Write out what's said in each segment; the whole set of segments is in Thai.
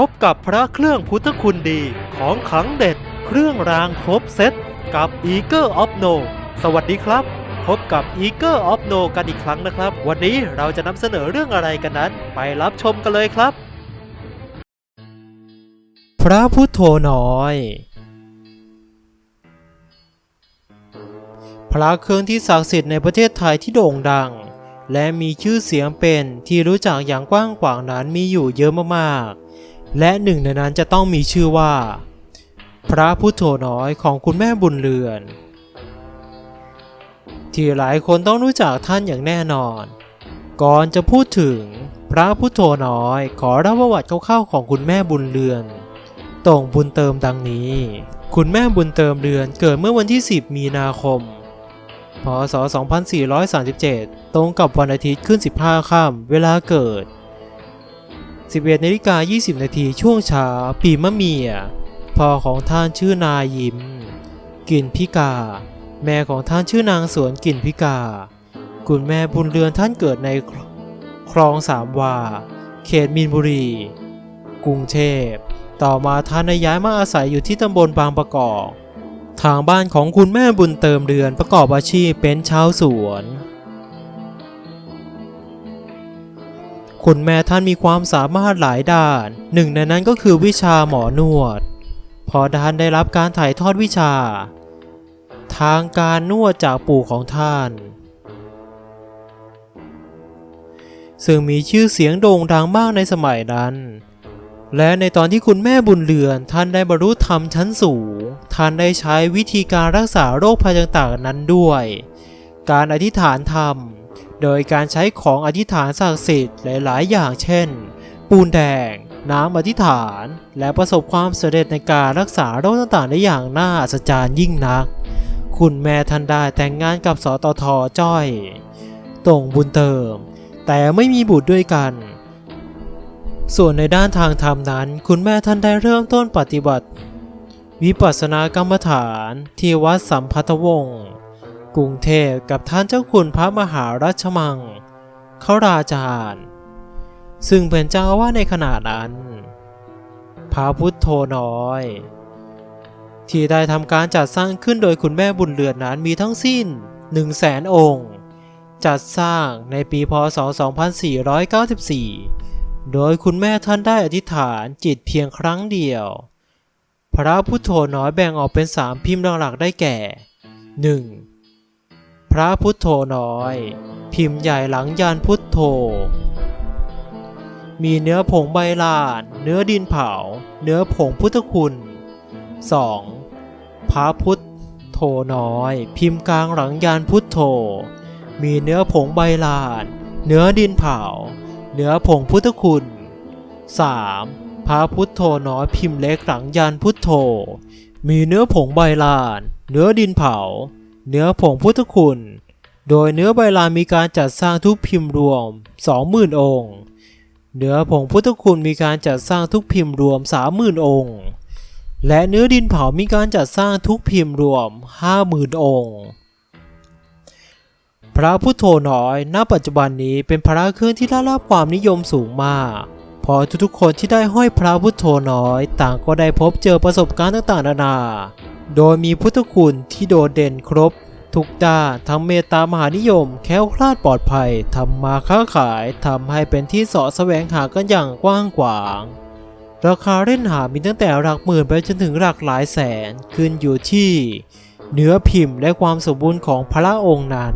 พบกับพระเครื่องพุทธคุณดีของขังเด็ด เครื่องรางครบเซตกับ Eager of No สวัสดีครับ พบกับ Eager of No กันอีกครั้งนะครับ วันนี้เราจะนำเสนอเรื่องอะไรกันนั้น ไปรับชมกันเลยครับ พระพุทโธน้อย พระเครื่องที่ศักดิ์สิทธิ์ในประเทศไทยที่โด่งดัง และมีชื่อเสียงเป็นที่รู้จักอย่างกว้างขวางนั้นมีอยู่เยอะมากๆ และหนึ่งในนั้นจะต้องมีชื่อว่า พระพุทโธน้อยของคุณแม่บุญเรือน ที่หลายคนต้องรู้จักท่านอย่างแน่นอน ก่อนจะพูดถึงพระพุทโธน้อยขอเล่าประวัติคร่าวๆของคุณแม่บุญเรือนตรงบุญเติมดังนี้ คุณแม่บุญเติมเรือนเกิดเมื่อวันที่ 10 มีนาคม พศ 2437 ตรงกับวันอาทิตย์ขึ้น 15 ค่ำเวลาเกิด 11นาฬิกา20 นาทีช่วงเช้าปีมะเมียพ่อของท่านชื่อนายยิมกลิ่นพิกา แม่ของท่านชื่อนางสวนกลิ่นพิกา คุณแม่บุญเรือนท่านเกิดในคลองสามวา เขตมีนบุรี กรุงเทพ ต่อมาท่านย้ายมาอาศัยอยู่ที่ตำบลบางประกอบ ทางบ้านของคุณแม่บุญเติมเรือนประกอบอาชีพเป็นชาวสวน คุณแม่ท่านมีความสามารถหลายด้าน หนึ่งในนั้นก็คือวิชาหมอนวด พอท่านได้รับการถ่ายทอดวิชา ทางการนวดจากปู่ของท่าน ซึ่งมีชื่อเสียงโด่งดังมากในสมัยนั้น และในตอนที่คุณแม่บุญเรือนท่านได้บรรลุธรรมชั้นสูง ท่านได้ใช้วิธีการรักษาโรคภัยต่างๆนั้นด้วย การอธิษฐานธรรม โดยการใช้ของอธิษฐานศักดิ์สิทธิ์หลาย ๆ อย่างเช่น ปูนแดง น้ำอธิษฐาน และประสบความสำเร็จในการรักษาโรคต่าง ๆ ได้อย่างน่าอัศจรรย์ยิ่งนัก คุณแม่ท่านได้แต่งงานกับสตทจ้อย ตรงบุญเติม แต่ไม่มีบุตรด้วยกัน ส่วนในด้านทางธรรมนั้น คุณแม่ท่านได้เริ่มต้นปฏิบัติ วิปัสสนากรรมฐานที่วัดสัมพัทธวงศ์ กรุงเทพกับท่านเจ้าคุณพระมหารัชมังเขาราจารย์ ซึ่งเป็นเจ้าอาว่าสในขณะนั้น พระพุทธโธน้อย ที่ได้ทำการจัดสร้างขึ้นโดยคุณแม่บุญเรือนนั้นมีทั้งสิ้น1 0 0 0 0แสนองค์ จัดสร้างในปีพศ 2494 โดยคุณแม่ท่านได้อธิษฐานจิตเพียงครั้งเดียว พระพุทธโธน้อยแบ่งออกเป็นสามพิมพ์หลักๆได้แก่ 1. พระพุทโธน้อย พิมพ์ใหญ่หลังยานพุทโธ มีเนื้อผงใบลาน เนื้อดินเผา เนื้อผงพุทธคุณ 2. พระพุทโธน้อย พิมพ์กลางหลังยานพุทโธ มีเนื้อผงใบลาน เนื้อดินเผา เนื้อผงพุทธคุณ 3. พระพุทโธน้อยพิมพ์เล็กหลังยานพุทโธ มีเนื้อผงใบลาน เนื้อดินเผา เนื้อผงพุทธคุณ โดยเนื้อใบลานมีการจัดสร้างทุกพิมพ์รวม 20,000 องค์ เนื้อผงพุทธคุณมีการจัดสร้างทุกพิมพ์รวม 30,000 องค์ และเนื้อดินเผามีการจัดสร้างทุกพิมพ์รวม 50,000 องค์ พระพุทโธน้อย ณ ปัจจุบันนี้เป็นพระเครื่องที่ได้รับความนิยมสูงมากพอทุกๆคนที่ได้ห้อยพระพุทโธน้อย ต่างก็ได้พบเจอประสบการณ์ต่างๆนานา โดยมีพุทธคุณที่โดดเด่นครบ ทุกด้านทั้งเมตตามหานิยม แค้วคลาดปลอดภัยทำมาค้าขายทำให้เป็นที่เสาะแสวงหากันอย่างกว้างขวาง ราคาเล่นหามีตั้งแต่หลักหมื่นไปจนถึงหลักหลายแสนขึ้นอยู่ที่ เนื้อพิมพ์และความสมบูรณ์ของพระองค์นั้น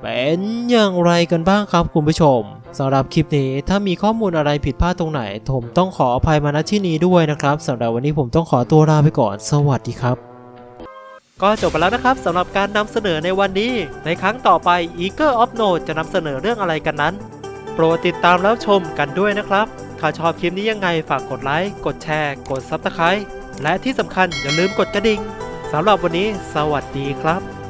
เป็นอย่างไรกันบ้างครับคุณผู้ชมสำหรับคลิปนี้ถ้ามีข้อมูลอะไรผิดพลาดตรงไหนผมต้องขออภัยมาณที่นี้ด้วยนะครับสำหรับวันนี้ผมต้องขอตัวลาไปก่อน สวัสดีครับ ก็จบไปแล้วนะครับสำหรับการนำเสนอในวันนี้ ในครั้งต่อไป Eager of No จะนำเสนอเรื่องอะไรกันนั้น โปรดติดตามแล้วชมกันด้วยนะครับ ถ้าชอบคลิปนี้ยังไงฝากกดไลค์ กดแชร์ กด Subscribe และที่สำคัญอย่าลืมกดกระดิ่งสำหรับวันนี้ สวัสดีครับ